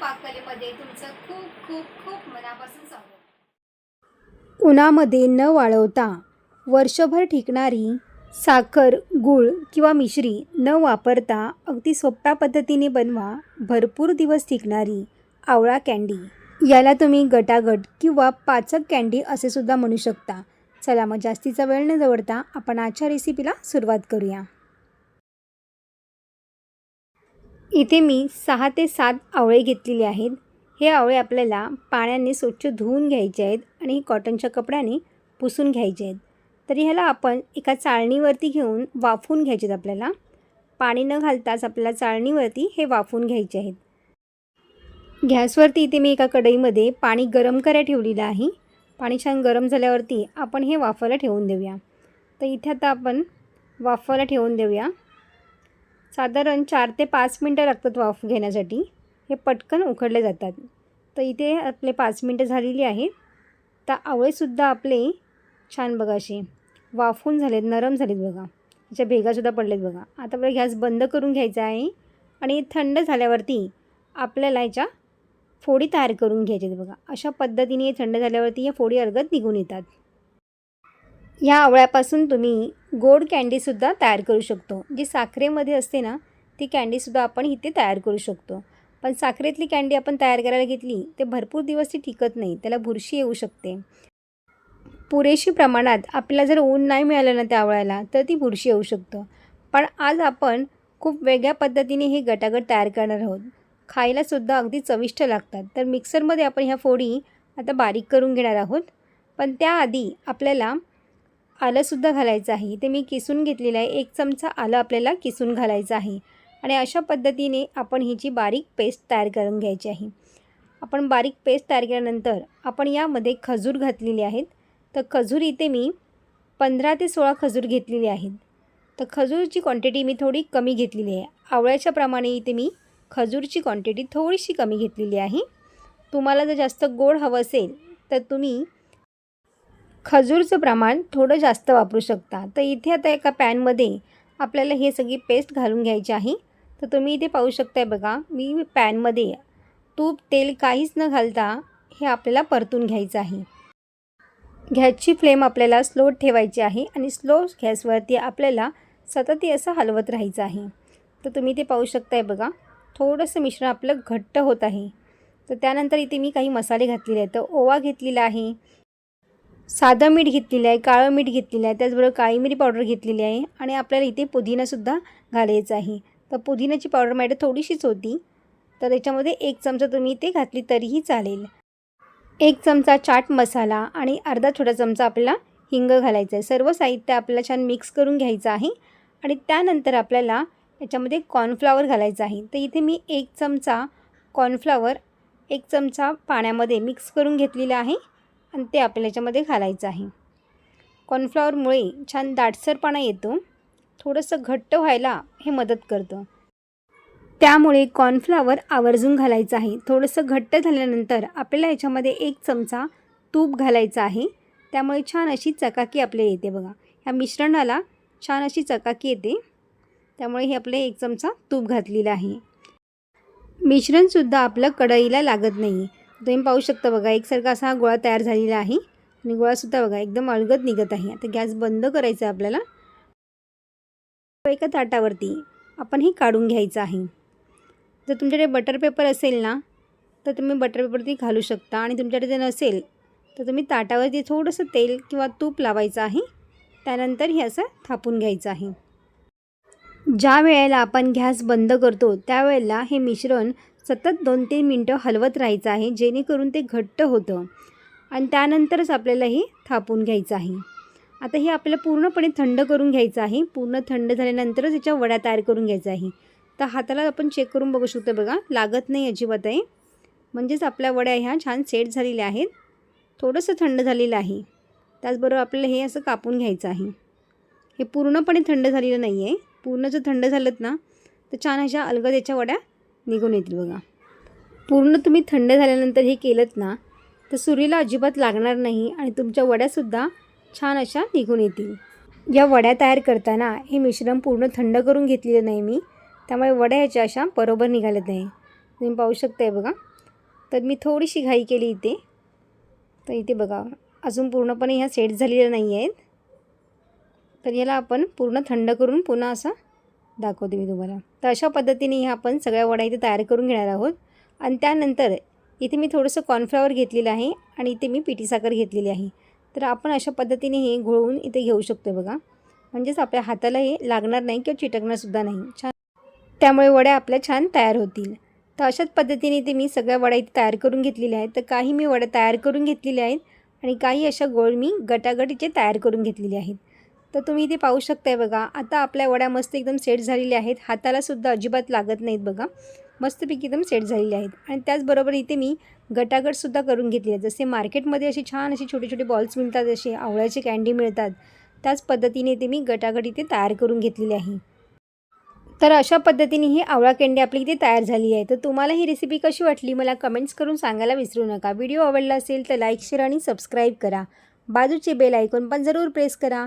पाककलेमध्ये तुमचं खूप खूप खूप मनापासून स्वागत. उन्हामध्ये न वाळवता वर्षभर टिकणारी साखर गूळ किंवा मिश्री न वापरता अगदी सोप्या पद्धतीने बनवा. भरपूर दिवस टिकणारी आवळा कँडी. याला तुम्ही गटागट किंवा पाचक कँडी असे सुद्धा म्हणू शकता. चला मग जास्तीचा वेळ न दवडता आपण आजच्या रेसिपीला सुरुवात करूया. इथे मी सहा ते सात आवळे घेतलेले आहेत. हे आवळे आपल्याला पाण्याने स्वच्छ धुवून घ्यायचे आहेत आणि हे कॉटनच्या कपड्याने पुसून घ्यायचे आहेत. तर ह्याला आपण एका चाळणीवरती घेऊन वाफवून घ्यायचे आहेत आपल्याला. पाणी न घालताच आपल्याला चाळणीवरती हे वाफवून घ्यायचे आहेत. गॅसवरती इथे मी एका कढईमध्ये पाणी गरम करायला ठेवलेलं आहे. पाणी छान गरम झाल्यावरती आपण हे वाफायला ठेवून देऊया. तर इथे आता आपण वाफायला ठेवून देऊया. साधारण चार ते पाच मिनटं लागतात वाफ घेण्यासाठी. हे पटकन उकडले जातात. तर इथे आपले पाच मिनटं झालेली आहेत. तर आवळेसुद्धा आपले छान बघा असे वाफून झालेत नरम झालेत बघा. त्याच्या भेगासुद्धा पडलेत बघा. आता आपल्याला गॅस बंद करून घ्यायचा आहे आणि थंड झाल्यावरती आपल्याला याच्या फोडी तयार करून घ्यायच्या आहेत बघा. अशा पद्धतीने थंड झाल्यावरती या फोडी अर्गत निघून येतात. ह्या आवळ्यापासून तुम्ही गोड कँडीसुद्धा तयार करू शकतो. जी साखरेमध्ये असते ना ती कँडीसुद्धा आपण इथे तयार करू शकतो. पण साखरेतली कँडी आपण तयार करायला घेतली ते भरपूर दिवस ती टिकत नाही त्याला बुरशी येऊ शकते. पुरेशी प्रमाणात आपल्याला जर ऊन नाही मिळालं ना त्या आवळ्याला तर ती बुरशी येऊ शकतं. पण आज आपण खूप वेगळ्या पद्धतीने हे गटागट तयार करणार आहोत. खायलासुद्धा अगदी चविष्ट लागतात. तर मिक्सरमध्ये आपण ह्या फोडी आता बारीक करून घेणार आहोत. पण त्याआधी आपल्याला आलंसुद्धा घालायचं आहे. ते मी किसून घेतलेलं आहे. एक चमचा आलं आपल्याला किसून घालायचं आहे. आणि अशा पद्धतीने आपण हिची बारीक पेस्ट तयार करून घ्यायची आहे. आपण बारीक पेस्ट तयार केल्यानंतर आपण यामध्ये खजूर घातलेली आहेत. तर खजूर इथे मी पंधरा ते सोळा खजूर घेतलेली आहेत. तर खजूरची क्वांटिटी मी थोडी कमी घेतलेली आहे. आवळ्याच्या प्रमाणे इथे मी खजूरची क्वांटिटी थोडीशी कमी घेतलेली आहे. तुम्हाला जर जास्त गोड हवं असेल तर तुम्ही खजूरचं प्रमाण थोडं जास्त वापरू शकता. तर इथे आता एका पॅनमध्ये आपल्याला हे सगळी पेस्ट घालून घ्यायची आहे. तर तुम्ही इथे पाहू शकताय बघा मी पॅनमध्ये तूप तेल काहीच न घालता हे आपल्याला परतून घ्यायचं आहे. गॅसची फ्लेम आपल्याला स्लो ठेवायची आहे आणि स्लो गॅसवरती आपल्याला सतत असं हलवत राहायचं आहे. तर तुम्ही ते पाहू शकताय बघा थोडंसं मिश्रण आपलं घट्ट होत आहे. तर त्यानंतर इथे मी काही मसाले घातलेले आहेत. तर ओवा घेतलेला आहे साधं मीठ घेतलेलं आहे काळं मीठ घेतलेलं आहे त्याचबरोबर काळी मिरी पावडर घेतलेली आहे आणि आपल्याला इथे पुदिनासुद्धा घालायचा आहे. तर पुदिन्याची पावडर माझ्या थोडीशीच होती. तर त्याच्यामध्ये एक चमचा तुम्ही ते घातली तरीही चालेल. एक चमचा चाट मसाला आणि अर्धा छोटा चमचा आपल्याला हिंग घालायचं आहे. सर्व साहित्य आपल्याला छान मिक्स करून घ्यायचं आहे आणि त्यानंतर आपल्याला याच्यामध्ये कॉर्नफ्लावर घालायचं आहे. तर इथे मी एक चमचा कॉर्नफ्लावर एक चमचा पाण्यामध्ये मिक्स करून घेतलेला आहे. आणि ते आपल्याला याच्यामध्ये घालायचं आहे. कॉर्नफ्लॉवरमुळे छान दाटसरपणा येतो. थोडंसं घट्ट व्हायला हे मदत करतं. त्यामुळे कॉर्नफ्लावर आवर्जून घालायचं आहे. थोडंसं घट्ट झाल्यानंतर आपल्याला याच्यामध्ये एक चमचा तूप घालायचं आहे. त्यामुळे छान अशी चकाकी आपल्याला येते बघा. ह्या मिश्रणाला छान अशी चकाकी येते. त्यामुळे हे आपले एक चमचा तूप घातलेलं आहे. मिश्रणसुद्धा आपलं कढईला लागत नाही. तुम्ही पाहू शकता बघा एकसारखा असा हा गोळा तयार झालेला आहे. आणि गोळासुद्धा बघा एकदम अलगद निघत आहे. आता गॅस बंद करायचा आहे आपल्याला. एका ताटावरती आपण हे काढून घ्यायचं आहे. जर तुमच्याकडे बटर पेपर असेल ना तर तुम्ही बटर पेपरती घालू शकता. आणि तुमच्याकडे जर नसेल तर तुम्ही ताटावरती थोडंसं तेल किंवा तूप लावायचं आहे. त्यानंतर हे असं थापून घ्यायचं आहे. ज्या वेळेला आपण गॅस बंद करतो त्यावेळेला हे मिश्रण सतत दोन तीन मिनटं हलवत राहायचं आहे जेणेकरून ते घट्ट होतं. आणि त्यानंतरच आपल्याला हे थापून घ्यायचं आहे. आता हे आपल्याला पूर्णपणे थंड करून घ्यायचं आहे. पूर्ण थंड झाल्यानंतरच याच्या वड्या तयार करून घ्यायचं आहे. तर हाताला आपण चेक करून बघू शकतो बघा लागत नाही अजिबात आहे. म्हणजेच आपल्या वड्या ह्या छान सेट झालेल्या आहेत. थोडंसं थंड झालेलं आहे. त्याचबरोबर आपल्याला हे असं कापून घ्यायचं आहे. हे पूर्णपणे थंड झालेलं नाही आहे पूर्ण जर थंड झालं ना तर छान अशा अलगद याच्या वड्या निघून येतील बघा. पूर्ण तुम्ही थंड झाल्यानंतर हे केलं ना तर सुरीला अजिबात लागणार नाही आणि तुमच्या वड्यासुद्धा छान अशा निघून येतील. या वड्या तयार करताना हे मिश्रण पूर्ण थंड करून घेतलेलं नाही मी त्यामुळे वड्या ह्याच्या अशा बरोबर निघाल्या नाही. तुम्ही पाहू शकताय बघा. तर मी थोडीशी घाई केली इथे. तर इथे बघा अजून पूर्णपणे ह्या सेट झालेल्या नाही आहेत. तर याला आपण पूर्ण थंड करून पुन्हा असं दाखवते मी तुम्हाला. तर अशा पद्धतीने ह्या आपण सगळ्या वड्या इथे तयार करून घेणार आहोत. आणि त्यानंतर इथे मी थोडंसं कॉर्नफ्लॉवर घेतलेलं आहे आणि इथे मी पिठी साखर घेतलेली आहे. तर आपण अशा पद्धतीने हे घोळवून इथे घेऊ शकतो बघा. म्हणजेच आपल्या हाताला हे लागणार नाही किंवा चिटकणारसुद्धा नाही. छान. त्यामुळे वड्या आपल्या छान तयार होतील. तर अशाच पद्धतीने इथे मी सगळ्या वड्या इथे तयार करून घेतलेल्या आहेत. तर काही मी वड्या तयार करून घेतलेल्या आहेत आणि काही अशा गोळ मी गटागट इथे तयार करून घेतलेल्या आहेत. तर तुम्ही इथे पाहू शकताय बघा आता आपल्या वड्या मस्त एकदम सेट झालेल्या आहेत. हातालासुद्धा अजिबात लागत नाहीत बघा. मस्तपैकी एकदम सेट झालेले आहेत. आणि त्याचबरोबर इथे मी गटागटसुद्धा करून घेतली आहे जसे मार्केटमध्ये असे छान असे छोटे छोटे बॉल्स मिळतात असे आवळ्याचे कँडी मिळतात त्याच पद्धतीने ते मी गटागट इथे तयार करून घेतलेले आहे. तर अशा पद्धतीने ही आवळा कँडी आपली इथे तयार झाली आहे. तर तुम्हाला ही रेसिपी कशी वाटली मला कमेंट्स करून सांगायला विसरू नका. व्हिडिओ आवडला असेल तर लाईक शेअर आणि सबस्क्राईब करा. बाजूचे बेल आयकॉन पण जरूर प्रेस करा.